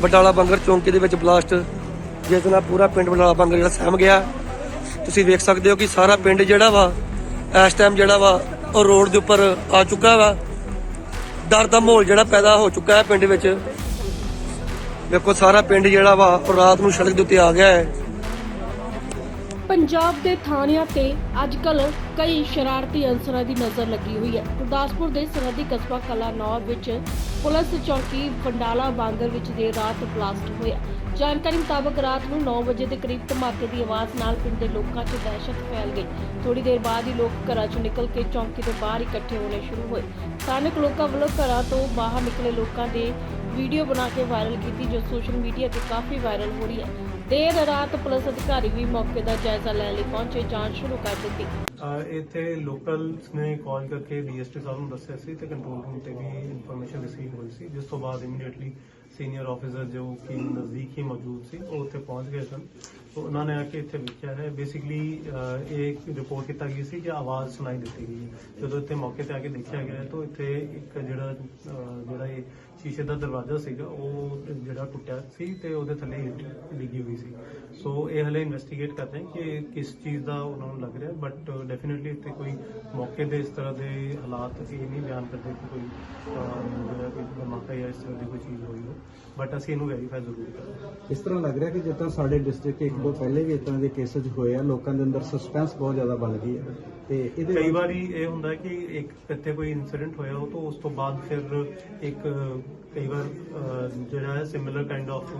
ਬਟਾਲਾ ਬੰਗਰ ਚੌਂਕੀ ਦੇ ਵਿੱਚ ਬਲਾਸਟ, ਜਿਸ ਨਾਲ ਪੂਰਾ ਪਿੰਡ ਬਟਾਲਾ ਬੰਗਰ ਜਿਹੜਾ ਸਹਿਮ ਗਿਆ। ਤੁਸੀਂ ਵੇਖ ਸਕਦੇ ਹੋ ਕਿ ਸਾਰਾ ਪਿੰਡ ਜਿਹੜਾ ਵਾ, ਇਸ ਟਾਈਮ ਜਿਹੜਾ ਵਾ, ਉਹ ਰੋਡ ਦੇ ਉੱਪਰ ਆ ਚੁੱਕਾ ਵਾ। ਡਰ ਦਾ ਮਾਹੌਲ ਜਿਹੜਾ ਪੈਦਾ ਹੋ ਚੁੱਕਾ ਹੈ ਪਿੰਡ ਵਿੱਚ। ਵੇਖੋ, ਸਾਰਾ ਪਿੰਡ ਜਿਹੜਾ ਵਾ, ਉਹ ਰਾਤ ਨੂੰ ਸੜਕ ਦੇ ਉੱਤੇ ਆ ਗਿਆ ਹੈ। ਪੰਜਾਬ ਦੇ ਥਾਣਿਆਂ ਤੇ ਅੱਜਕੱਲ ਕਈ ਸ਼ਰਾਰਤੀ ਅਨਸਰਾਂ ਦੀ ਨਜ਼ਰ ਲੱਗੀ ਹੋਈ ਹੈ। ਗੁਰਦਾਸਪੁਰ ਦੇ ਸਰਹੱਦੀ ਕਸਬਾ ਕਲਾ ਵਿੱਚ ਪੁਲਿਸ ਚੌਕੀ ਫੰਡਾਲਾ ਬਾਂਗਰ ਵਿੱਚ ਦੇਰ ਰਾਤ ਬਲਾਸਟ ਹੋਇਆ। ਜਾਣਕਾਰੀ ਮੁਤਾਬਕ ਰਾਤ ਨੂੰ 9 ਵਜੇ ਦੇ ਕਰੀਬ ਧਮਾਕੇ ਦੀ ਆਵਾਜ਼ ਨਾਲ ਪਿੰਡ ਦੇ ਲੋਕਾਂ 'ਚ ਦਹਿਸ਼ਤ ਫੈਲ ਗਈ। ਥੋੜੀ ਦੇਰ ਬਾਅਦ ਹੀ ਲੋਕ ਘਰਾਂ 'ਚੋਂ ਨਿਕਲ ਕੇ ਚੌਂਕੀ ਦੇ ਬਾਹਰ ਇਕੱਠੇ ਹੋਣੇ ਸ਼ੁਰੂ ਹੋਏ। ਸਥਾਨਕ ਲੋਕਾਂ ਵੱਲੋਂ ਘਰਾਂ ਤੋਂ ਬਾਹਰ ਨਿਕਲੇ ਲੋਕਾਂ ਦੇ ਵੀਡੀਓ ਬਣਾ ਕੇ ਵਾਇਰਲ ਕੀਤੀ, ਜੋ ਸੋਸ਼ਲ ਮੀਡੀਆ ਤੇ ਕਾਫੀ ਵਾਇਰਲ ਹੋ ਰਹੀ ਹੈ। ਦੇਰ ਰਾਤ ਪੁਲਿਸ ਅਧਿਕਾਰੀ ਵੀ ਮੌਕੇ ਦਾ ਜਾਇਜ਼ਾ ਲੈਣ ਲਈ ਪਹੁੰਚੇ, ਜਾਂਚ ਸ਼ੁਰੂ ਕਰ ਦਿੱਤੀ। ਅਹ ਇੱਥੇ ਲੋਕਲਸ ਨੇ ਕਾਲ ਕਰਕੇ ਡੀਐਸਟੀ ਸਾਹਿਬ ਨੂੰ ਦੱਸਿਆ ਸੀ ਤੇ ਕੰਟਰੋਲ ਰੂਮ ਤੇ ਵੀ ਇਨਫੋਰਮੇਸ਼ਨ ਰਿਸੀਵ ਹੋਈ ਸੀ, ਜਿਸ ਤੋਂ ਬਾਅਦ ਇਮੀਡੀਏਟਲੀ ਸੀਨੀਅਰ ਆਫੀਸਰ ਜੋ ਕਿ ਨਜ਼ਦੀਕ ਹੀ ਮੌਜੂਦ ਸੀ, ਉਹ ਉੱਥੇ ਪਹੁੰਚ ਗਏ ਸਨ। ਸੋ ਉਹਨਾਂ ਨੇ ਆ ਕੇ ਇੱਥੇ ਵੇਖਿਆ ਹੈ। ਬੇਸਿਕਲੀ ਇਹ ਰਿਪੋਰਟ ਕੀਤਾ ਗਈ ਸੀ ਕਿ ਆਵਾਜ਼ ਸੁਣਾਈ ਦਿੱਤੀ ਗਈ ਹੈ। ਜਦੋਂ ਇੱਥੇ ਮੌਕੇ ਤੇ ਆ ਕੇ ਦੇਖਿਆ ਗਿਆ ਤਾਂ ਇੱਥੇ ਇੱਕ ਜਿਹੜਾ ਜਿਹੜਾ ਇਹ ਸ਼ੀਸ਼ੇ ਦਾ ਦਰਵਾਜ਼ਾ ਸੀਗਾ, ਉਹ ਜਿਹੜਾ ਟੁੱਟਿਆ ਸੀ ਤੇ ਉਹਦੇ ਥੱਲੇ ਇੱਟ ਡਿੱਗੀ ਹੋਈ ਸੀ। ਸੋ ਇਹ ਹਲੇ ਇਨਵੈਸਟੀਗੇਟ ਕਰ ਰਹੇ ਕਿ ਕਿਸ ਚੀਜ਼ ਦਾ ਉਹਨਾਂ ਨੂੰ ਲੱਗ ਰਿਹਾ ਬਟ ਡੈਫੀਨਿਟਲੀ ਇੱਥੇ ਕੋਈ ਮੌਕੇ ਦੇ ਇਸ ਤਰ੍ਹਾਂ ਦੇ ਹਾਲਾਤ ਇਹ ਨਹੀਂ ਬਿਆਨ ਕਰਦੇ ਕਿ ਕੋਈ ਜਿਹੜਾ ਕੋਈ ਧਮਾਕਾ ਜਾਂ ਇਸ ਤਰ੍ਹਾਂ ਦੀ ਕੋਈ ਚੀਜ਼ ਹੋਈ ਹੋ ਬਟ ਅਸੀਂ ਇਹਨੂੰ ਵੈਰੀਫਾਈ ਜ਼ਰੂਰ ਕਰਾਂਗੇ। ਇਸ ਤਰ੍ਹਾਂ ਲੱਗ ਰਿਹਾ ਕਿ ਜਿੱਦਾਂ ਸਾਡੇ ਡਿਸਟ੍ਰਿਕਟ ਇੱਕ ਦੋ ਪਹਿਲੇ ਵੀ ਤਰ੍ਹਾਂ ਦੇ ਕੇਸਸ ਹੋਏ ਆ ਲੋਕਾਂ ਦੇ ਅੰਦਰ ਸਸਪੈਂਸ ਬਹੁਤ ਜ਼ਿਆਦਾ ਬਣ ਗਈ ਹੈ ਤੇ ਇਹਦੇ ਕਈ ਵਾਰੀ ਇਹ ਹੁੰਦਾ ਕਿ ਇੱਕ ਇੱਥੇ ਕੋਈ ਇਨਸੀਡੈਂਟ ਹੋਇਆ ਹੋ ਤਾਂ ਉਸ ਤੋਂ ਬਾਅਦ ਫਿਰ ਇੱਕ ਕਈ ਵਾਰ ਜਿਹੜਾ ਹੈ similar kind of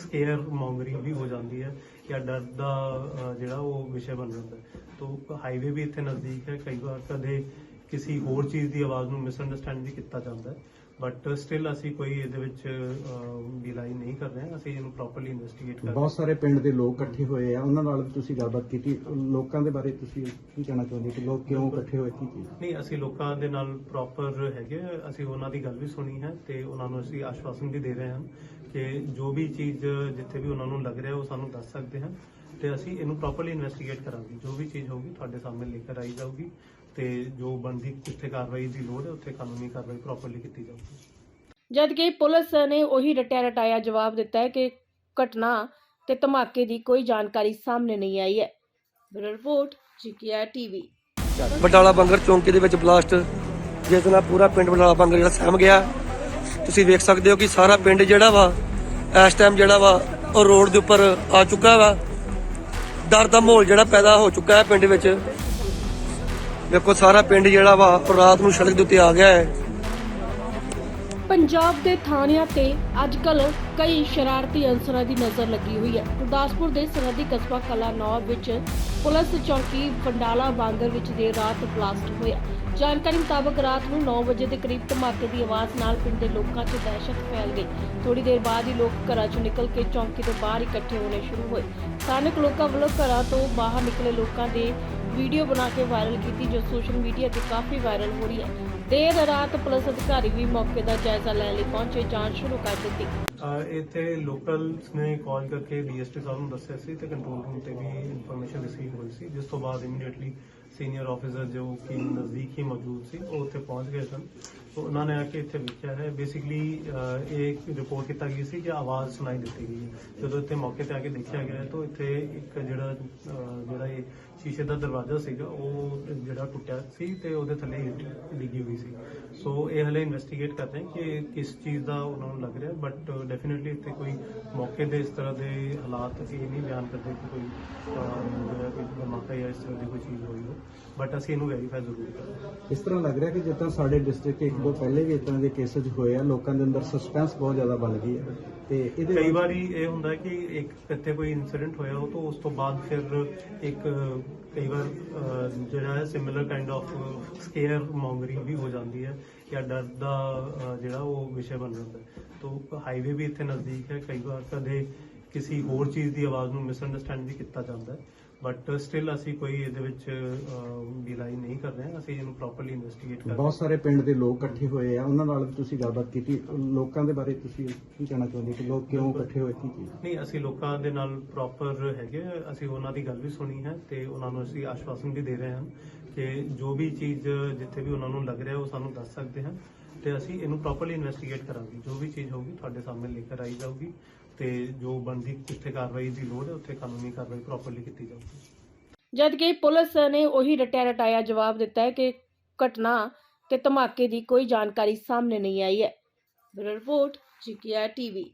scaremongering ਵੀ ਹੋ ਜਾਂਦੀ ਹੈ ਜਾਂ ਡਰ ਦਾ ਜਿਹੜਾ ਉਹ ਵਿਸ਼ੇ ਬਣ ਜਾਂਦਾ ਹੈ। ਤਾਂ ਹਾਈਵੇ ਵੀ ਇੱਥੇ ਨਜ਼ਦੀਕ ਹੈ ਕਈ ਵਾਰ ਕਦੇ ਕਿਸੇ ਹੋਰ ਚੀਜ਼ ਦੀ ਆਵਾਜ਼ ਨੂੰ ਮਿਸਅੰਡਰਸਟੈਂਡ ਵੀ ਕੀਤਾ ਜਾਂਦਾ ਹੈ। ਬਟ ਸਟਿਲ ਅਸੀਂ ਕੋਈ ਇਹਦੇ ਵਿੱਚ ਬਿਲਾਈ ਨਹੀਂ ਕਰ ਰਹੇ। ਹਾਂ ਅਸੀਂ ਇਹਨੂੰ ਪ੍ਰੋਪਰਲੀ ਇਨਵੈਸਟੀਗੇਟ ਕਰ ਰਹੇ ਬਹੁਤ ਸਾਰੇ ਪਿੰਡ ਦੇ ਲੋਕ ਇਕੱਠੇ ਹੋਏ ਆ। ਉਹਨਾਂ ਨਾਲ ਵੀ ਤੁਸੀਂ ਗੱਲਬਾਤ ਕੀਤੀ। ਲੋਕਾਂ ਦੇ ਬਾਰੇ ਤੁਸੀਂ ਕੀ ਕਹਿਣਾ ਚਾਹੁੰਦੇ ਕਿ ਲੋਕ ਕਿਉਂ ਇਕੱਠੇ ਹੋਏ? ਕੀ ਚੀਜ਼? ਨਹੀਂ ਅਸੀਂ ਲੋਕਾਂ ਦੇ ਨਾਲ ਪ੍ਰੋਪਰ ਹੈਗੇ। ਅਸੀਂ ਉਹਨਾਂ ਦੀ ਗੱਲ ਵੀ ਸੁਣੀ ਹੈ ਤੇ ਉਹਨਾਂ ਨੂੰ ਅਸੀਂ ਆਸ਼ਵਾਸਨ ਵੀ ਦੇ ਰਹੇ ਹਾਂ ਕਿ ਜੋ ਵੀ ਚੀਜ਼ ਜਿੱਥੇ ਵੀ ਉਹਨਾਂ ਨੂੰ ਲੱਗ ਰਿਹਾ ਉਹ ਸਾਨੂੰ ਦੱਸ ਸਕਦੇ ਹਨ। ਤੇ ਅਸੀਂ ਇਹਨੂੰ ਪ੍ਰੋਪਰਲੀ ਇਨਵੈਸਟੀਗੇਟ ਕਰਾਂਗੇ। ਜੋ ਵੀ ਚੀਜ਼ ਹੋਊਗੀ ਤੁਹਾਡੇ ਸਾਹਮਣੇ ਲੈ ਕੇ ਆਈ ਜਾਊਗੀ ਤੇ ਜੋ ਬਣਦੀ ਜਿੱਥੇ ਕਾਰਵਾਈ ਦੀ ਲੋੜ ਹੈ ਉੱਥੇ ਕਾਨੂੰਨੀ ਕਾਰਵਾਈ ਪ੍ਰੋਪਰਲੀ ਕੀਤੀ ਜਾਊਗੀ। ਜਦ ਕਿ ਪੁਲਿਸ ਨੇ ਉਹੀ ਰਟਿਆ ਰਟਾਇਆ ਜਵਾਬ ਦਿੱਤਾ ਹੈ ਕਿ ਘਟਨਾ ਤੇ ਧਮਾਕੇ ਦੀ ਕੋਈ ਜਾਣਕਾਰੀ ਸਾਹਮਣੇ ਨਹੀਂ ਆਈ ਹੈ। Bureau report GKR TV Batala ਬੰਗਰ ਚੌਂਕੀ ਦੇ ਵਿੱਚ ਬਲਾਸਟ। ਜਿਸ ਨਾਲ ਪੂਰਾ ਪਿੰਡ ਬਟਾਲਾ ਬੰਗਰ ਜਿਹੜਾ ਸਹਿਮ ਗਿਆ। ਤੁਸੀਂ ਵੇਖ ਸਕਦੇ ਹੋ ਕਿ ਸਾਰਾ ਪਿੰਡ ਜਿਹੜਾ ਵਾ ਇਸ ਟਾਈਮ ਜਿਹੜਾ ਵਾ ਉਹ ਰੋਡ ਦੇ ਉੱਪਰ ਆ ਚੁੱਕਾ ਵਾ। ਡਰ ਦਾ ਮਾਹੌਲ ਜਿਹੜਾ ਪੈਦਾ ਹੋ ਚੁੱਕਾ ਹੈ ਪਿੰਡ ਵਿੱਚ। ਦੇਖੋ, ਸਾਰਾ ਪਿੰਡ ਜਿਹੜਾ ਵਾ ਰਾਤ ਨੂੰ ਸੜਕ ਦੇ ਉੱਤੇ ਆ ਗਿਆ ਹੈ। ਪੰਜਾਬ ਦੇ ਥਾਣਿਆਂ ਤੇ ਅੱਜਕੱਲ ਕਈ ਸ਼ਰਾਰਤੀ ਅਨਸਰਾਂ ਦੀ ਨਜ਼ਰ ਲੱਗੀ ਹੋਈ ਹੈ। ਗੁਰਦਾਸਪੁਰ ਦੇ ਸਰਹੱਦੀ ਕਸਬਾ ਕਲਾ ਵਿੱਚ ਪੁਲਿਸ ਚੌਕੀ ਫੰਡਾਲਾ ਬਾਂਗਰ ਵਿੱਚ ਦੇਰ ਰਾਤ ਬਲਾਸਟ ਹੋਇਆ। ਜਾਣਕਾਰੀ ਮੁਤਾਬਕ ਰਾਤ ਨੂੰ 9 ਵਜੇ ਦੇ ਕਰੀਬ ਧਮਾਕੇ ਦੀ ਆਵਾਜ਼ ਨਾਲ ਪਿੰਡ ਦੇ ਲੋਕਾਂ 'ਚ ਦਹਿਸ਼ਤ ਫੈਲ ਗਈ। ਥੋੜੀ ਦੇਰ ਬਾਅਦ ਹੀ ਲੋਕ ਘਰਾਂ 'ਚੋਂ ਨਿਕਲ ਕੇ ਚੌਂਕੀ ਤੋਂ ਬਾਹਰ ਇਕੱਠੇ ਹੋਣੇ ਸ਼ੁਰੂ ਹੋਏ। ਸਥਾਨਕ ਲੋਕਾਂ ਵੱਲੋਂ ਘਰਾਂ ਤੋਂ ਬਾਹਰ ਨਿਕਲੇ ਲੋਕਾਂ ਦੇ ਵੀਡੀਓ ਬਣਾ ਕੇ ਵਾਇਰਲ ਕੀਤੀ ਜੋ ਸੋਸ਼ਲ ਮੀਡੀਆ ਤੇ ਕਾਫੀ ਵਾਇਰਲ ਹੋ ਰਹੀ ਹੈ। ਦੇਰ ਰਾਤ ਪੁਲਿਸ ਅਧਿਕਾਰੀ ਵੀ ਮੌਕੇ ਦਾ ਜਾਇਜ਼ਾ ਲੈਣ ਲਈ ਪਹੁੰਚੇ, ਜਾਂਚ ਸ਼ੁਰੂ ਕਰ ਦਿੱਤੀ। ਇੱਥੇ ਲੋਕਲਸ ਨੇ ਕਾਲ ਕਰਕੇ ਡੀਐਸਟੀ ਸਾਹਿਬ ਨੂੰ ਦੱਸਿਆ ਸੀ ਤੇ ਕੰਟਰੋਲ ਰੂਮ ਤੇ ਵੀ ਇਨਫੋਰਮੇਸ਼ਨ ਰਿਸੀਵ ਹੋਈ ਸੀ, ਜਿਸ ਤੋਂ ਬਾਅਦ ਇਮੀਡੀਏਟਲੀ ਸੀਨੀਅਰ ਆਫੀਸਰ ਜੋ ਕਿ ਨਜ਼ਦੀਕ ਹੀ ਮੌਜੂਦ ਸੀ ਉਹ ਉੱਥੇ ਪਹੁੰਚ ਗਏ ਸਨ। ਸੋ ਉਹਨਾਂ ਨੇ ਆ ਕੇ ਇੱਥੇ ਵੇਖਿਆ ਹੈ। ਬੇਸਿਕਲੀ ਇਹ ਰਿਪੋਰਟ ਕੀਤਾ ਗਈ ਸੀ ਕਿ ਆਵਾਜ਼ ਸੁਣਾਈ ਦਿੱਤੀ ਗਈ ਹੈ। ਜਦੋਂ ਇੱਥੇ ਮੌਕੇ ਤੇ ਆ ਕੇ ਦੇਖਿਆ ਗਿਆ ਤਾਂ ਇੱਥੇ ਇੱਕ ਜਿਹੜਾ ਜਿਹੜਾ ਇਹ ਸ਼ੀਸ਼ੇ ਦਾ ਦਰਵਾਜ਼ਾ ਸੀਗਾ ਉਹ ਜਿਹੜਾ ਟੁੱਟਿਆ ਸੀ ਤੇ ਉਹਦੇ ਥੱਲੇ ਇੱਟ ਡਿੱਗੀ ਹੋਈ ਸੀ। ਸੋ ਇਹ ਹਲੇ ਇਨਵੈਸਟੀਗੇਟ ਕਰ ਰਹੇ ਕਿ ਕਿਸ ਚੀਜ਼ ਦਾ ਉਹਨਾਂ ਨੂੰ ਲੱਗ ਰਿਹਾ ਬਟ ਡੈਫੀਨਿਟਲੀ ਇੱਥੇ ਕੋਈ ਮੌਕੇ ਦੇ ਇਸ ਤਰ੍ਹਾਂ ਦੇ ਹਾਲਾਤ ਇਹ ਨਹੀਂ ਬਿਆਨ ਕਰਦੇ ਕਿ ਕੋਈ ਅਹ, ਜਿਹੜਾ ਕੋਈ ਧਮਾਕਾ ਜਾਂ ਇਸ ਤਰ੍ਹਾਂ ਦੀ ਕੋਈ ਚੀਜ਼ ਹੋਈ ਹੋ ਬਟ ਅਸੀਂ ਇਹਨੂੰ ਵੈਰੀਫਾਈ ਜ਼ਰੂਰ ਕਰਾਂਗੇ। ਇਸ ਤਰ੍ਹਾਂ ਲੱਗ ਰਿਹਾ ਕਿ ਜਿੱਦਾਂ ਸਾਡੇ ਡਿਸਟ੍ਰਿਕਟ ਇੱਕ ਦੋ ਪਹਿਲੇ ਵੀ ਤਰ੍ਹਾਂ ਦੇ ਕੇਸਸ ਹੋਏ ਆ ਲੋਕਾਂ ਦੇ ਅੰਦਰ ਸਸਪੈਂਸ ਬਹੁਤ ਜ਼ਿਆਦਾ ਬਣ ਗਈ ਹੈ ਤੇ ਇਹਦੇ ਕਈ ਵਾਰੀ ਇਹ ਹੁੰਦਾ ਹੈ ਕਿ ਇੱਕ ਇੱਥੇ ਕੋਈ ਇਨਸੀਡੈਂਟ ਹੋਇਆ ਹੋ ਤਾਂ ਉਸ ਤੋਂ ਬਾਅਦ ਫਿਰ ਇੱਕ ਕਈ ਵਾਰ ਅਹ, ਜਿਹੜਾ ਹੈ similar kind of scaremongering ਵੀ ਹੋ ਜਾਂਦੀ ਹੈ ਜਾਂ ਡਰ ਦਾ ਅਹ, ਜਿਹੜਾ ਉਹ ਵਿਸ਼ੇ ਬਣ ਜਾਂਦਾ ਹੈ। ਤਾਂ ਹਾਈਵੇ ਵੀ ਇੱਥੇ ਨਜ਼ਦੀਕ ਹੈ ਕਈ ਵਾਰ ਕਦੇ ਕਿਸੇ ਹੋਰ ਚੀਜ਼ ਦੀ ਆਵਾਜ਼ ਨੂੰ ਮਿਸਅੰਡਰਸਟੈਂਡ ਵੀ ਕੀਤਾ ਜਾਂਦਾ ਹੈ। ਬਟ ਸਟਿਲ ਅਸੀਂ ਕੋਈ ਇਹਦੇ ਵਿੱਚ ਬਿਲਾਈ ਨਹੀਂ ਕਰ ਰਹੇ। ਅਸੀਂ ਇਹਨੂੰ ਪ੍ਰੋਪਰਲੀ ਇਨਵੈਸਟੀਗੇਟ ਕਰ ਰਹੇ ਬਹੁਤ ਸਾਰੇ ਪਿੰਡ ਦੇ ਲੋਕ ਇਕੱਠੇ ਹੋਏ ਆ। ਉਹਨਾਂ ਨਾਲ ਵੀ ਤੁਸੀਂ ਗੱਲਬਾਤ ਕੀਤੀ। ਲੋਕਾਂ ਦੇ ਬਾਰੇ ਤੁਸੀਂ ਕੀ ਕਹਿਣਾ ਚਾਹੁੰਦੇ ਕਿ ਲੋਕ ਕਿਉਂ ਇਕੱਠੇ ਹੋਏ ਕੀ ਚੀਜ਼ ਨਹੀਂ ਅਸੀਂ ਲੋਕਾਂ ਦੇ ਨਾਲ ਪ੍ਰੋਪਰ ਹੈਗੇ। ਅਸੀਂ ਉਹਨਾਂ ਦੀ ਗੱਲ ਵੀ ਸੁਣੀ ਹੈ ਤੇ ਉਹਨਾਂ ਨੂੰ ਅਸੀਂ ਆਸ਼ਵਾਸਨ ਵੀ ਦੇ ਰਹੇ ਹਾਂ ਕਿ ਜੋ ਵੀ ਚੀਜ਼ ਜਿੱਥੇ ਵੀ ਉਹਨਾਂ ਨੂੰ ਲੱਗ ਰਿਹਾ ਉਹ ਸਾਨੂੰ ਦੱਸ ਸਕਦੇ ਹਨ ਤੇ ਅਸੀਂ ਇਹਨੂੰ ਪ੍ਰੋਪਰਲੀ ਇਨਵੈਸਟੀਗੇਟ ਕਰਾਂਗੇ। ਜੋ ਵੀ ਚੀਜ਼ ਹੋਊਗੀ ਤੁਹਾਡੇ ਸਾਹਮਣੇ ਲੈ ਕੇ ਆਈ ਜਾਊਗੀ। ਤੇ ਜੋ ਬਣਦੀ ਜਿੱਥੇ ਕਾਰਵਾਈ ਦੀ ਲੋੜ ਹੈ, ਉੱਥੇ ਕਾਨੂੰਨੀ ਕਾਰਵਾਈ ਪ੍ਰੋਪਰਲੀ ਕੀਤੀ ਜਾਊਗੀ। ਜਦ ਕਿ ਪੁਲਿਸ ਨੇ ਉਹੀ ਰਟਿਆ ਰਟਾਇਆ ਜਵਾਬ ਦਿੱਤਾ ਹੈ ਕਿ ਘਟਨਾ ਤੇ ਧਮਾਕੇ ਦੀ ਕੋਈ ਜਾਣਕਾਰੀ ਸਾਹਮਣੇ ਨਹੀਂ ਆਈ ਹੈ। Bureau report, GKR TV.